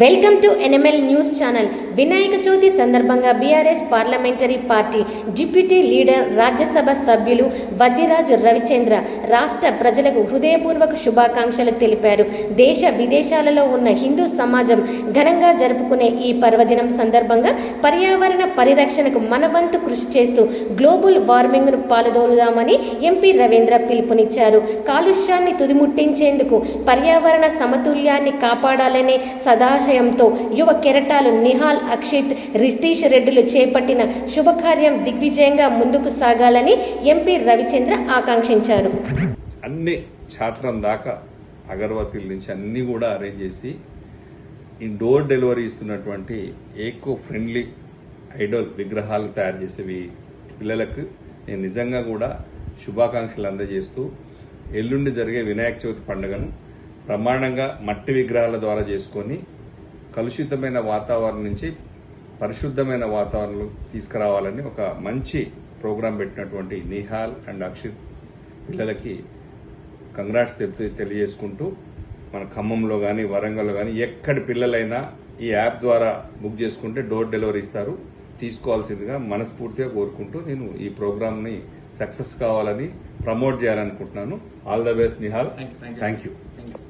Welcome to NML news channel. Vinayaka Chavithi సందర్భంగా BRS parliamentary party deputy leader Rajya Sabha Vaddiraju Ravichandra రాష్ట్ర ప్రజలకు హృదయపూర్వక శుభాకాంక్షలు తెలిపారు. దేశ విదేశాలలో ఉన్న హిందూ సమాజం ఘనంగా జరుపుకునే ఈ పర్వదినం సందర్భంగా పర్యావరణ పరిరక్షణకు మనవంతు కృషి చేస్తూ గ్లోబల్ వార్మింగ్ను పాల్గొలుదామని ఎంపీ రవీంద్ర పిలుపునిచ్చారు. కాలుష్యాన్ని తుదిముట్టించేందుకు పర్యావరణ సమతుల్యాన్ని కాపాడాలనే ఆశయంతో యువ కెరటాలు నిహాల్ అక్షిత్ రితీష్ రెడ్డిలు చేపట్టిన శుభకార్యం దిగ్విజయంగా ముందుకు సాగాలని ఎంపీ రవిచంద్ర ఆకాంక్షించారు. అన్ని ఛాత్రం దాకా అగరబత్తీల నుంచి అన్నీ కూడా అరేంజ్ చేసి ఈ డోర్ డెలివరీ ఇస్తున్నటువంటి ఏకో ఫ్రెండ్లీ ఐడోల్ విగ్రహాలు తయారు చేసేవి పిల్లలకు నేను నిజంగా కూడా శుభాకాంక్షలు అందజేస్తూ ఎల్లుండి జరిగే వినాయక చవితి పండుగను బ్రహ్మాండంగా మట్టి విగ్రహాల ద్వారా చేసుకొని కలుషితమైన వాతావరణం నుంచి పరిశుద్ధమైన వాతావరణంలో తీసుకురావాలని ఒక మంచి ప్రోగ్రాం పెట్టినటువంటి నిహాల్ అండ్ అక్షిత్ పిల్లలకి కంగ్రాట్స్ తెలుపుతూ తెలియజేసుకుంటూ మన ఖమ్మంలో కానీ వరంగల్లో కానీ ఎక్కడి పిల్లలైనా ఈ యాప్ ద్వారా బుక్ చేసుకుంటే డోర్ డెలివరీ ఇస్తారు. తీసుకోవాల్సిందిగా మనస్ఫూర్తిగా కోరుకుంటూ నేను ఈ ప్రోగ్రామ్ని సక్సెస్ కావాలని ప్రమోట్ చేయాలనుకుంటున్నాను. All the best Nihal. Thank you